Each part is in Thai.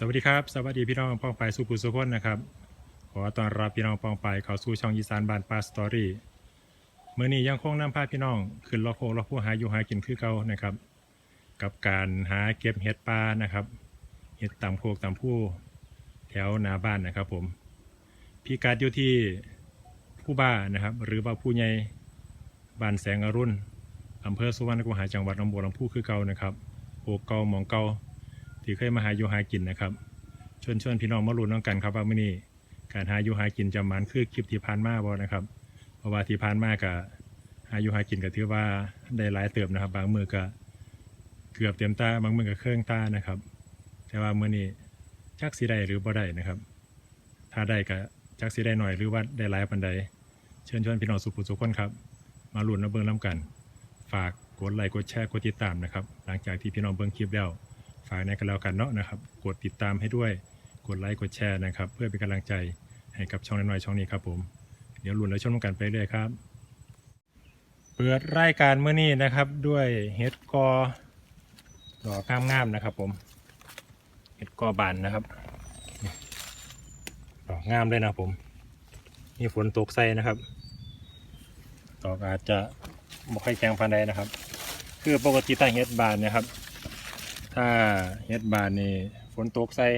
สวัสดีครับ สวัสดีพี่น้องปองไปสุขุสุขคนนะครับ ขอต้อนรับพี่น้องปองไปเข้าสู่ช่องอีสานบานปลาสตอรี่เมื่อนี้ยังคงนำพาพี่น้องขึ้นล็อกโคล็อกผู้หาอยู่หากินคือเก่านะครับ กับการหาเก็บเห็ดปลานะครับ เห็ดตามโคกตามผู้แถวหน้าบ้านนะครับ ผมพี่กัดอยู่ที่ผู้บ้านะครับ หรือว่าผู้ใหญ่บ้านแสงอรุณอำเภอสุวรรณคูหาจังหวัดหนองบัวลำพูคือเก่านะครับโอกเก่ามองเก่า ที่เคยมาหาอยู่หากินนะครับชวนชวนพี่น้องมาลุ้นน้องกันครับว่ามื้อนี้การหาอยู่หากินจำมันคือคลิปที่ผ่านมาบ่นะครับ เพราะว่าที่ผ่านมาก็หาอยู่หากินก็ถือว่าได้หลายเติบนะครับ บางมือก็เกือบเต็มตาบางมือก็เครื่องตานะครับ แต่ว่ามื้อนี้จักสิได้หรือบ่ได้นะครับ ถ้าได้ก็จักสิได้หน่อยหรือว่าได้หลายปานใดเชิญชวนพี่น้องสุขุสุขคนครับ มาลุ้นมาเบิ่งน้กัน ฝากกดไลค์กดแชร์กดติดตามนะครับ หลังจากที่พี่น้องเบิ่งคลิปแล้ว ฝากในกันแล้วกันเนาะนะครับ กดติดตามให้ด้วย กดไลค์กดแชร์นะครับ เพื่อเป็นกำลังใจให้กับช่องน้อยช่องนี้ครับผม เดี๋ยวลุ้นและชมกันไปเรื่อยครับ เปิดรายการเมื่อนี้นะครับด้วยเห็ดกอดอกงามๆนะครับ ผมเห็ดกอบานนะครับดอกงามเลยนะผมมีฝนตกใส่นะครับดอกอาจจะไม่ค่อยแข็งพันใดนะครับ คือปกติถ้าเห็ดบานนะครับ ถ้าเฮ็ดบานนี่ฝนตกใส่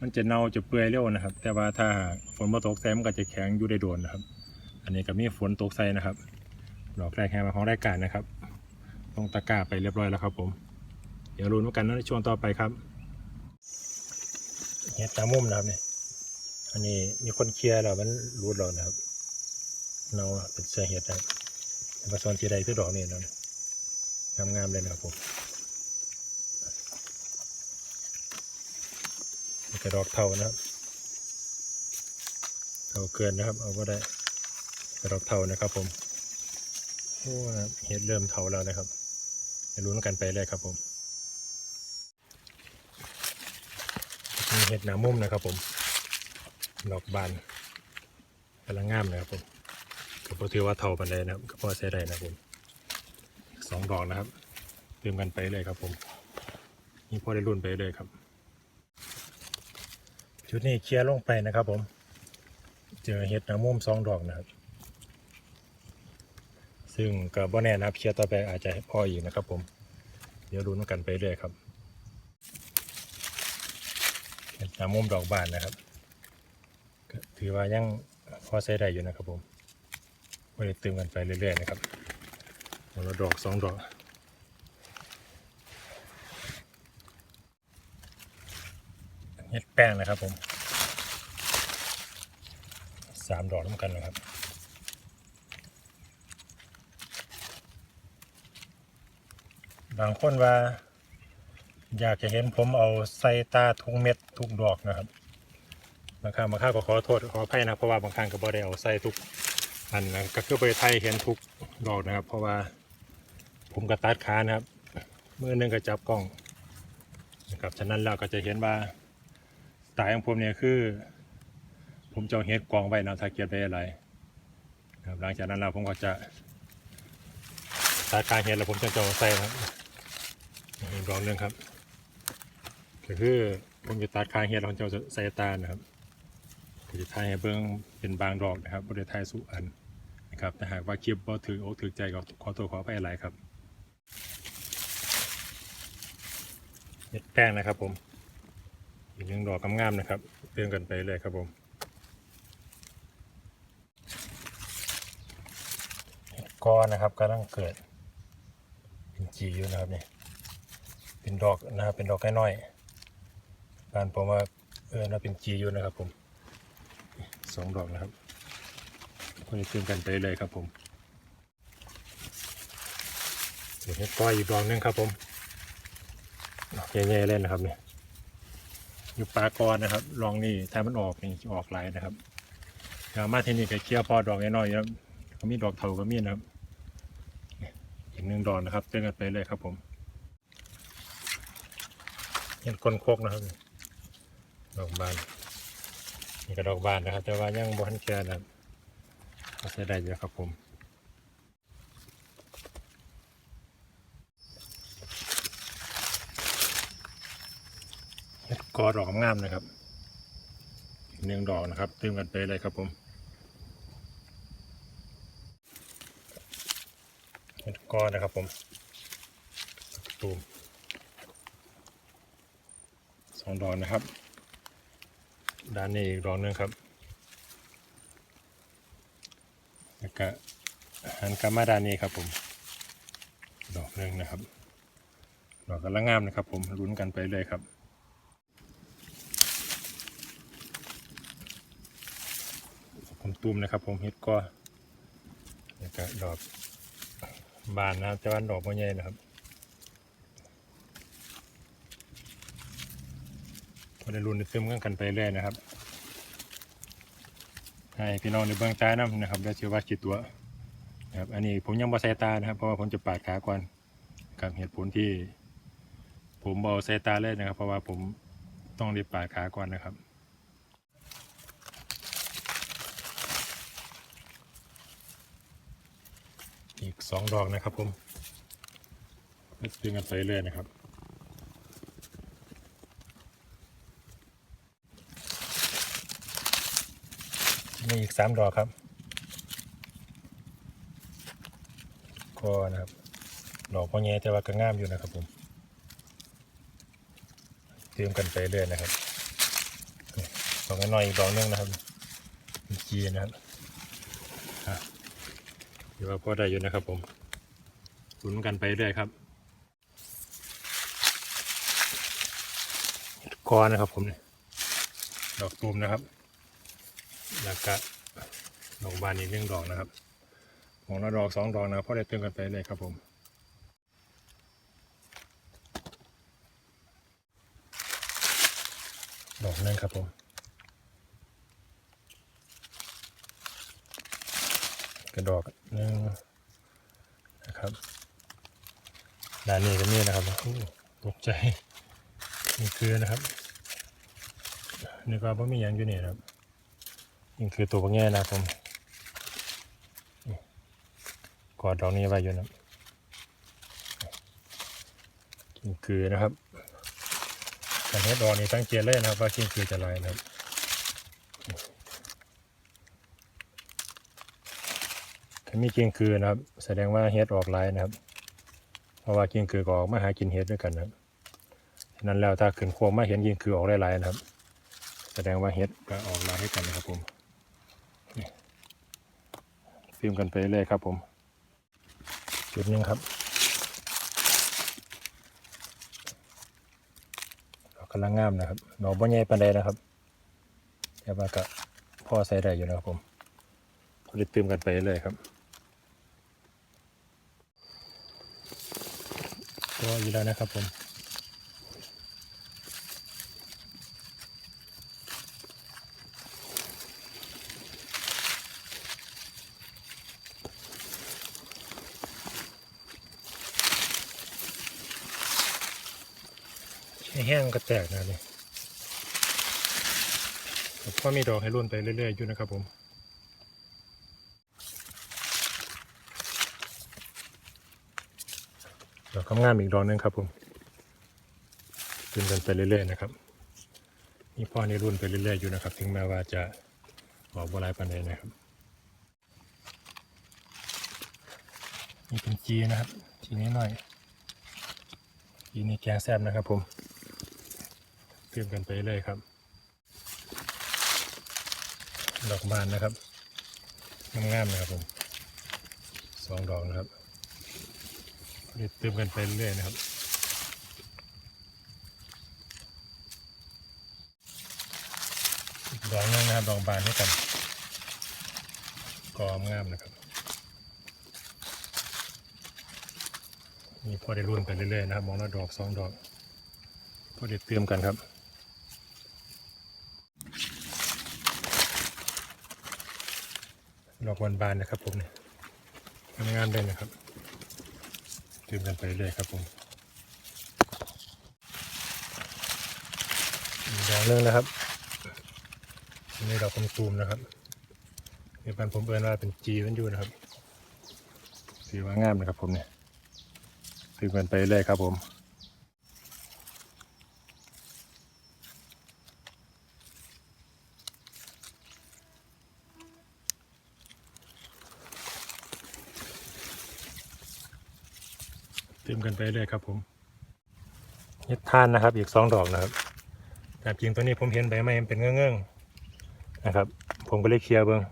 มันจะเน่าจะเปื่อยเร็วนะครับ แต่ว่าถ้าฝนบ่ตกใส่มันก็จะแข็งอยู่ได้โดนนะครับ อันนี้ก็มีฝนตกใส่นะครับ ดอกแรกแห่มาของรายการนะครับลงตะกร้าไปเรียบร้อยแล้วครับผม เดี๋ยวรุ้นกันในช่วงต่อไปครับเฮ็ดตามุมนะครับเนี่ยอันนี้มีคนเคลียร์แล้วมันรูดแล้วนะครับเนาเป็นเสื้อเห็ดนะครับผสมจีไดคือดอกนี่นะงามๆเลยนะครับผม นี่ดอกเทานะครับเทาเกินนะครับ เอาก็ได้กระดอกเทานะครับ ผมโอ้ครับเห็ดเริ่มเทาแล้วนะครับไปลุ้นกันไปเลยครับ ผมมีเห็ดหนามุมนะครับ ผมดอกบานกำลังงามนะครับผมก็พอถือว่าเทาปันไดนะครับก็พอใช้ได้นะครับผมสองดอกนะครับเติมกันไปเลยครับ ผมนี่พอได้รุ่นไปเลยครับ ชุดนี้เคลียร์ลงไปนะครับผม เจอเห็ดหนามุมสองดอกนะครับ ซึ่งกับ่แน่นะครับเคลียร์ต่อไปอาจจะพออีกนะครับผม เดี๋ยวรุนกันไปเรื่อยครับเห็ดหนามุมดอกบานนะครับ ถือว่ายังพอใช้ได้อยู่นะครับผมไม่ได้ตึงกันไปเรื่อยๆนะครับคนละดอกสองดอก เห็ดแป้งนะครับผมสามดอกน้ำกันนะครับบางคนว่า อยากจะเห็นผมเอาใส่ตาทุกเม็ดทุกดอกนะครับบางครั้งบางครั้งก็ขอโทษขออภัยนะเพราะว่าบางครั้งก็บ่ได้เอาใส่ทุกอันนะก็คือไปไทยเห็นทุกดอกนะครับ เพราะว่าผมก็ตัดขานะครับมือหนึงก็จับกล้องนะครับฉะนั้นเราก็จะเห็นว่า ตล์ของผมเนี่ยคือ ผมจะเอาเฮ็ดกองไว้นะถ้าเก็บไว้อะไรครับหลังจากนั้นเราผมก็จะตัดการเฮ็ดแล้วผมจะจะเอาใส่ครับอีกดอกหนึงครับก็คือผมจะตัดคางเฮ็ดแล้วผมจะใส่ตานะครับก็จะทายให้เบิ่งเป็นบางดอกนะครับบ่ไทายสุอันนะครับแต่หากว่าคลิปบ่ถืออกถือใจก็ขอตัวขอไปหลายครับเฮ็ดแป้งนะครับผม อีกหนึ่งดอกงามๆนะครับเติมกันไปเลยครับผมเห็ดกอนนะครับกำลังเกิด เป็นจีอยู่นะครับนี่เป็นดอกนะครับเป็นดอกน้อยๆบ้านผมว่าเออน่าเป็นจีอยู่นะครับผมสองดอกนะครับก็จะเติมกันไปเลยครับผมเดี๋ยวเห็ดกออีกดอกหนึงครับผมดอกใหญ่ๆเลยนะครับเนี่ย อยู่ปลากรนะครับ ลองนี่ถ้ามันออกนี่ออกหลายนะครับอย่ามาที่นี่ก็เคี่ยวพอดอกน้อยๆครับก็มีดอกเถาก็มีนะครับอีกหนึ่งดอกนะครับเต้นกันไปเลยครับผมเห็นคนโคกนะครับ ดอกบานนี่ก็ดอกบานนะครับ แต่ว่ายังบานแก่นะครับก็ใช้ได้อยู่ครับผมเห็ด กอดอกงามนะครับอีกหนึ่งดอกนะครับเติมกันไปเลยครับผมเห็ดกอนะครับผมตูมสองดอกนะครับ ด้านนี้อีกดอกหนึงครับแล้วก็หันกลับมาด้านนี้ครับผม ดอกหนึ่งนะครับ ดอกกำลังงามนะครับผมลุ้นกันไปเลยครับ ผม ตูมนะครับ ผมเฮ็ดก็แล้วก็ดอกบานนะครับแต่ว่าดอกไม่ใหญ่นะครับพอได้รุ่นได้ซึมกันกันไปเรื่อยนะครับให้พี่น้องในเบื้องใต้น้ำนะครับได้ชื่อว่ากี่ตัวนะครับอันนี้ผมยังบ่ใส่ตานะครับเพราะว่าผมจะปาดขาก่อนกับเหตุผลที่ ผมบอใส่ตาเลยนะครับ เพราะว่าผมต้องรีบปาดขาก่อนนะครับ สองดอกนะครับผมดึงกันไปเรื่อยนะครับมีอีกสามดอกครับก็นะครับดอกพอแง่แต่ว่าก็งามอยู่นะครับผมเตรียมกันไปเรื่อยนะครับดอกน้อยอีกดอกนึงนะครับมีจีนะครับ อว่าพอได้อยู่นะครับผมลุ้นกันไปเรื่อยครับกอนะครับผมเนี่ยดอกตูมนะครับแล้วก็ดอกบานอีกหนึ่งดอกนะครับของละดอกสองดอกนะพอได้เติมกันไปเลยครับผมดอกนึงครับผม กระดอกหนึ่งนะครับด้านนี้ก็มีนะครับโอ้ตกใจนี่คือนะครับนี่ก็ไม่มีหยังอยู่นี่นะครับนี่คือตัวพวกแง่นะผมกอดดอกนี้ไว้อยู่นะกินคือนะครับแต่เนี้ดอกนี้ตั้งเจนเลยนะครับ ว่ากินคือจะลายนะครับถ้า มีกินคือนะครับ แสดงว่าเฮ็ดออกลายนะครับ เพราะว่ากินคือก็ออกมาหากินเฮ็ดด้วยกันนะครับฉะนั้นแล้วถ้าขึ้นโคมมาเห็นกินคือออกหลายๆนะครับ แสดงว่าเฮ็ดก็ออกลายให้กันนะครับผมฟิล์มกันไปเรื่อยครับ ผมจุดหนึงครับดอกกำลังงามนะครับดอบ่ใหญ่ปานใดนะครับแต่ว่าก็พ่อใส่ได้อยู่นะครับผมก็เลยตืมกันไปเรื่อยครับ อยู่แล้วนะครับผมแห้งก็แตกนะครับนี่ก็มีดอกให้รุ่นไปเรื่อยๆอยู่นะครับผมดอ กกำงามอีกดอกหนึงครับผมขึ้นกันไปเรื่อยๆนะครับนี่พ่อนี่รุ่นไปเรื่อยๆอยู่นะครับ ถึงแม้ว่าจะออกบัวลายปันใดนะครับนี่เป็นจีนะครับ ทีนี้หน่อยจีนี่แกงแซ่บนะครับผมเตรียมกันไปเลยครับ ดอกบานนะครับงามๆนะครับผมสองดอกนะครับ เดี๋ยวเติมกันไปเรื่อยนะครับดอกหนึงนะครับดอกบานด้กันกอมงามนะครับนี่พอได้รุ่นไปเรื่อยๆนะครับมองละดอกสองดอกพอเด็ดเตรียมกันครับดอกวันบานนะครับผมเนี่ยงามๆเลยนะครับ เตรียมกันไปเรื่อยครับผมอีกดอกหนึงนะครับอันนี่ดอกกลมๆนะครับเดี๋ยวกันผมเอินว่าเป็นจีมันอยู่นะครับถือว่างามนะครับผมเนี่ยเตรียมกันไปเรื่อยครับผม กันไปเรื่อยครับผมเห็ดท่านนะครับ อีกสองดอกนะครับแต่จริงตัวนี้ผมเห็นใบไม้มันเป็นเงื่องๆนะครับ ผมก็เลยเคลียร์เบิ้ง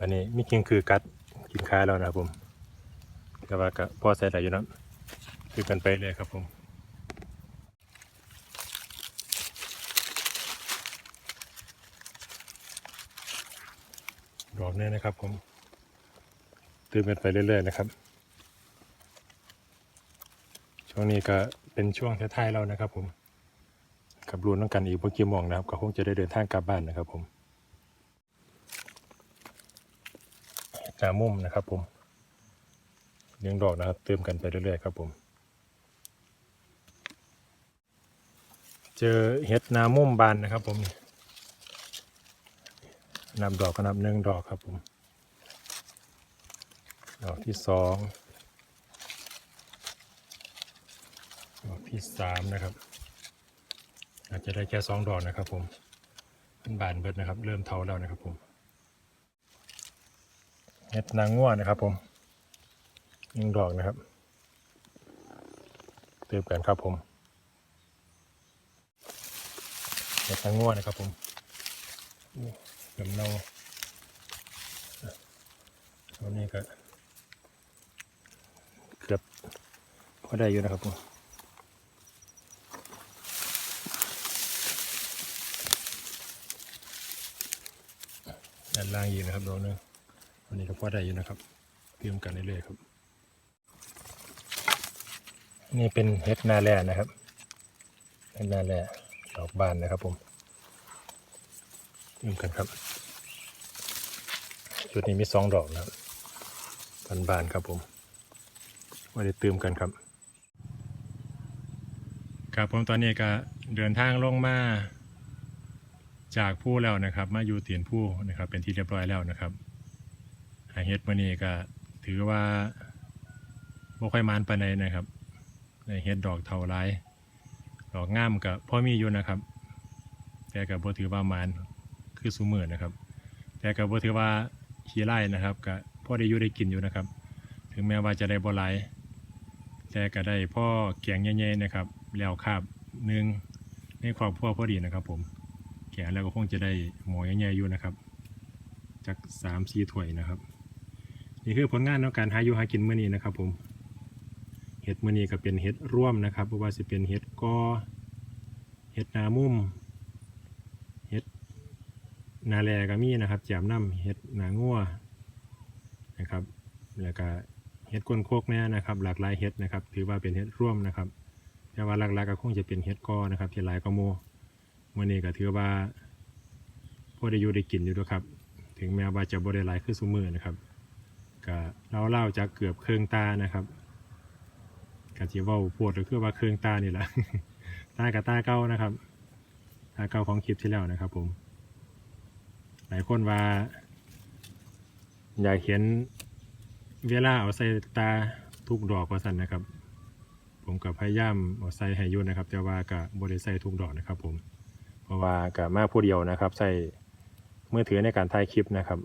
อันนี้มีกิงคือกัดกินค้าแล้วนะครับผมแต่ว่าก็พอใส่ได้อยู่นะคือกันไปเลยครับผมดอกนี้นะครับผมตื่นกันไปเรื่อยๆนะครับ ช่วงนี้ก็เป็นช่วงท้ายๆแล้วนะครับ ผมกับรูนต้องกันอีกเมื่อกี้มองนะครับ ก็คงจะได้เดินทางกลับบ้านนะครับ ผมหนามุ่มนะครับ ผมเลี้ยงดอกนะครับ เติมกันไปเรื่อยๆครับผม เจอเห็ดนามุ่มบานนะครับ ผมนำดอกก็นับหนึ่งดอกครับผม ดอกที่สองดอก ที่สามนะครับ อาจจะได้แค่สองดอกนะครับ ผมเป็นบานเบิดนะครับ เริ่มเทาแล้วนะครับ ผมเห็ดนางง่วนะครับ ผมหนึ่งดอกนะครับเติมกันครับผมเห็ดนางง่วนะครับ ผมเริ่มเนาตัวนี้ก็เกือบพอได้อยู่นะครับผม นล่างอีกนะครับดอกหนึงวันนี้ก็พอได้อยู่นะครับเตรียมกันเรื่อยๆครับ นี่เป็นเห็ดนาแร่นะครับเห็ดนาแร่ดอกบานนะครับผมเตรียมกันครับจุดนี้มีสองดอกนะครับบานๆครับผมว่าได้เติมกันครับครับผมตอนนี้ก็เดินทางลงมา จากผู้แล้วนะครับ มาอยู่ตียนผู้นะครับ เป็นที่เรียบร้อยแล้วนะครับหาเฮ็ดมื่อนี้ก็ถือว่าบ่ค่อยมานปานใดนะครับในเฮ็ดดอกเท่าไรดอกงามกับพ่อมีอยู่นะครับ แต่กับบ่ถือว่ามานคือสูมือนะครับ แต่กับบ่ถือว่าขี้ไล่นะครับก็พ่อได้อยู่ได้กินอยู่นะครับ ถึงแม้ว่าจะได้บ่หลายแต่ก็ได้พ่อแกงใหญ่ๆนะครับ แล้วคาบหนึ่งในครอบครัวพอดีนะครับผม แกงแล้วก็คงจะได้หมอใหญ่ๆอยู่นะครับจากสามสี่ถ้วยนะครับ นี่คือผลงานในการหาอยู่หากินเมื้อนี้นะครับ ผมเห็ดมื้อนี้ก็เป็นเห็ดร่วมนะครับเพราะว่าสิเป็นเห็ดกอเห็ดนามุ่มเห็ดนาแลก็มีนะครับแจมน้ำเห็ดนางัวนะครับ แล้วก็เห็ดก้นโคกเนี่ยนะครับ หลากหลายเห็ดนะครับ ถือว่าเป็นเห็ดร่วมนะครับ แต่ว่าหลักๆก็คงจะเป็นเห็ดกอนะครับที่หลายกว่าหมู มื่อนี้ก็ถือว่าพอได้อยู่ได้กินอยู่ด้วยครับ ถึงแม้ว่าจะบ่ได้หลายคือซุมือนะครับก็เล่าเล่าๆจากเกือบเครื่องตานะครับกะจีว่าปวดก็คือว่าเครื่องตานี่แหละตากับตาเก้านะครับตาเก้าของคลิปที่แล้วนะครับ ผม หลายคนว่า อยากเห็นเวลาเอาใส่ตาทุกดอกว่าสันนะครับ ผมกับพยายามเอาใส่ให้ยุ่นะครับ แต่ว่ากับบริใส่ทุกดอกนะครับ ผม ว่ากับมาผู้เดียวนะครับ ใส่มือถือในการถ่ายคลิปนะครับ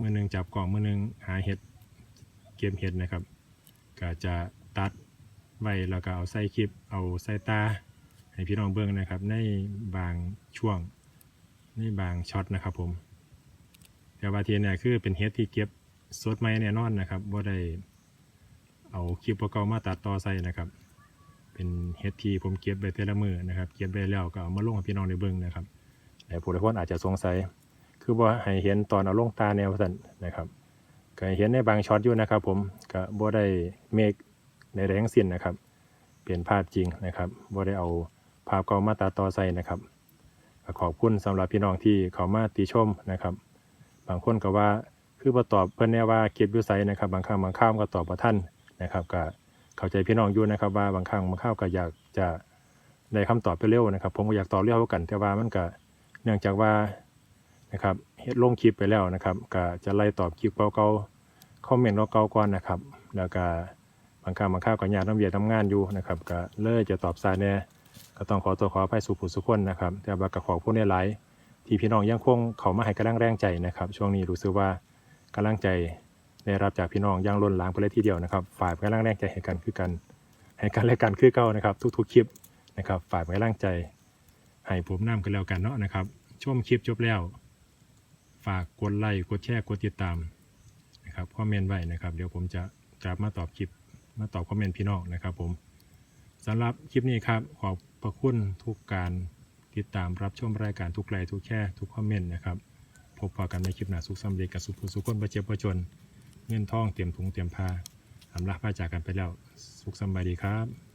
มือหนึงจับกล่องมือหนึงหาเห็ดเก็บเห็ดนะครับก็จะตัดไว้แล้วก็เอาใส่คลิป เอาใส่ตาให้พี่น้องเบิ่งนะครับ ในบางช่วงในบางช็อตนะครับ ผม แต่ว่าทีเนี่ยคือเป็นเห็ดที่เก็บสดใหม่แน่นอนนะครับว่าได้เอาคลิปเก่ามาตัดต่อใส่นะครับ เป็นเฮ็ดที่ผมเก็บไว้แต่ละมือนะครับเก็บไว้แล้วก็เอามาลงให้พี่น้องได้เบิ่งนะครับแต่ผู้ใดคนอาจจะสงสัย คือว่าให้เห็นตอนเอาลงตาแนวสั่นนะครับก็เห็นในบางช็อตอยู่นะครับ ผมก็บ่ได้เมคในแรงสิ้นนะครับ เป็นภาพจริงนะครับบ่ได้เอาภาพเก่ามาตัดต่อใส่นะครับขอบคุณสำหรับพี่น้องที่เขามาติชมนะครับ บางคนก็ว่าคือบ่ตอบเพิ่อนแน่ว่าเก็บอยู่ไสนะครับ บางครั้งบางคราวก็ตอบบ่ทันนะครับก็ เข้าใจพี่น้องอยู่นะครับ ว่าบางครั้งบางคราวก็อยากจะได้คำตอบเร็วๆนะครับ ผมก็อยากตอบเร็วกัน แต่ว่ามันก็เนื่องจากว่านะครับเฮ็ดลงคลิปไปแล้วนะครับก็จะไล่ตอบคลิปเก่าๆคอมเมนต์เก่าๆก่อนนะครับ แล้วก็บางครั้งบางคราวก็ยากทำเวียกทำงานอยู่นะครับก็เลยจะตอบสายแน่ก็ต้องขอตัวขออภัยสู่ผู้สุกคนนะครับ แต่ว่าก็ขอบคุณหลายที่พี่น้องยังคงเข้ามาให้กำลังแรงใจนะครับ ช่วงนี้รู้สึกว่ากำลังใจ ได้รับจากพี่น้องย่างล้นหลามไปเลยทีเดียวนะครับฝ่ากไว้ร่างแรงใจให้กันคือกันให้กันและกันคือเก่านะครับ ทุกๆคลิปนะครับฝ่ายกไว้ร่างใจให้ผมน้ำกันแล้วกันเนาะนะครับชมคลิปจบแล้ว ฝากกดไลค์กดแชร์กดติดตามนะครับคอมเมนต์ไว้นะครับ เดี๋ยวผมจะกลับมาตอบคลิปมาตอบคอมเมนต์พี่น้องนะครับ ผมสำหรับคลิปนี้ครับขอบพระคุณทุกการติดตามรับชมรายการทุกไลค์ทุกแชร์ทุกคอมเมนต์นะครับพบกันในคลิปหน้าสุขสำเร็จกับสุขสุขคนประเจ็บประจน เงินทองเตรียมถุงเตรียมผ้าอำลาพาจากกันไปแล้ว สุขสบายดีครับ